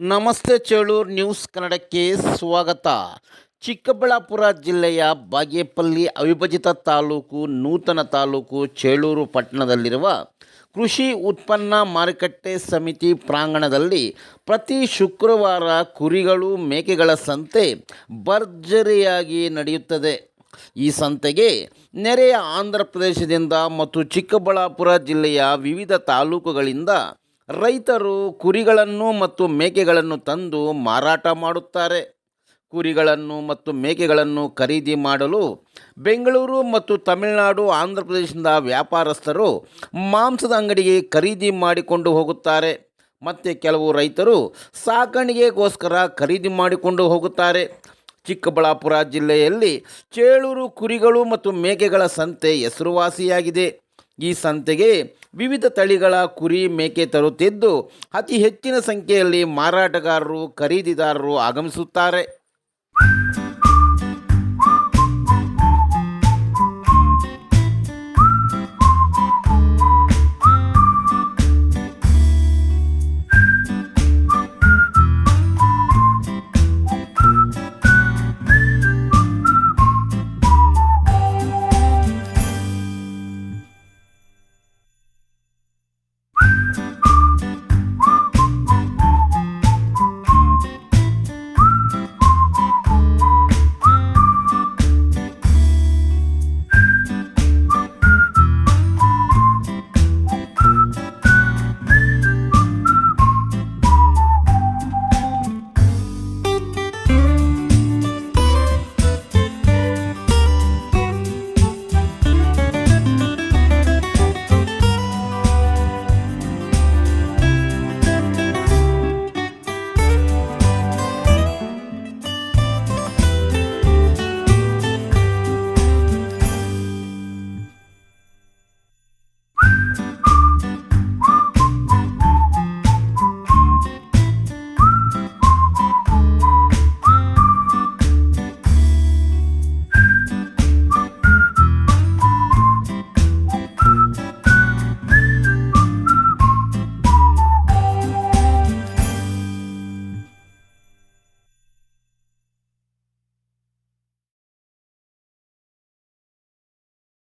ನಮಸ್ತೆ ಚೇಳೂರು ನ್ಯೂಸ್ ಕನ್ನಡಕ್ಕೆ ಸ್ವಾಗತ. ಚಿಕ್ಕಬಳ್ಳಾಪುರ ಜಿಲ್ಲೆಯ ಬಾಗೇಪಲ್ಲಿ ಅವಿಭಜಿತ ತಾಲೂಕು, ನೂತನ ತಾಲೂಕು ಚೇಳೂರು ಪಟ್ಟಣದಲ್ಲಿರುವ ಕೃಷಿ ಉತ್ಪನ್ನ ಮಾರುಕಟ್ಟೆ ಸಮಿತಿ ಪ್ರಾಂಗಣದಲ್ಲಿ ಪ್ರತಿ ಶುಕ್ರವಾರ ಕುರಿಗಳು, ಮೇಕೆಗಳ ಸಂತೆ ಭರ್ಜರಿಯಾಗಿ ನಡೆಯುತ್ತದೆ. ಈ ಸಂತೆಗೆ ನೆರೆಯ ಆಂಧ್ರ ಪ್ರದೇಶದಿಂದ ಮತ್ತು ಚಿಕ್ಕಬಳ್ಳಾಪುರ ಜಿಲ್ಲೆಯ ವಿವಿಧ ತಾಲೂಕುಗಳಿಂದ ರೈತರು ಕುರಿಗಳನ್ನು ಮತ್ತು ಮೇಕೆಗಳನ್ನು ತಂದು ಮಾರಾಟ ಮಾಡುತ್ತಾರೆ. ಕುರಿಗಳನ್ನು ಮತ್ತು ಮೇಕೆಗಳನ್ನು ಖರೀದಿ ಮಾಡಲು ಬೆಂಗಳೂರು ಮತ್ತು ತಮಿಳುನಾಡು, ಆಂಧ್ರ ಪ್ರದೇಶದಿಂದ ವ್ಯಾಪಾರಸ್ಥರು ಮಾಂಸದ ಅಂಗಡಿಗೆ ಖರೀದಿ ಮಾಡಿಕೊಂಡು ಹೋಗುತ್ತಾರೆ. ಮತ್ತು ಕೆಲವು ರೈತರು ಸಾಕಾಣಿಕೆಗೋಸ್ಕರ ಖರೀದಿ ಮಾಡಿಕೊಂಡು ಹೋಗುತ್ತಾರೆ. ಚಿಕ್ಕಬಳ್ಳಾಪುರ ಜಿಲ್ಲೆಯಲ್ಲಿ ಚೇಳೂರು ಕುರಿಗಳು ಮತ್ತು ಮೇಕೆಗಳ ಸಂತೆ ಹೆಸರುವಾಸಿಯಾಗಿದೆ. ಈ ಸಂತೆಗೆ ವಿವಿಧ ತಳಿಗಳ ಕುರಿ ಮೇಕೆ ತರುತ್ತಿದ್ದು ಅತಿ ಹೆಚ್ಚಿನ ಸಂಖ್ಯೆಯಲ್ಲಿ ಮಾರಾಟಗಾರರು ಖರೀದಿದಾರರು ಆಗಮಿಸುತ್ತಾರೆ.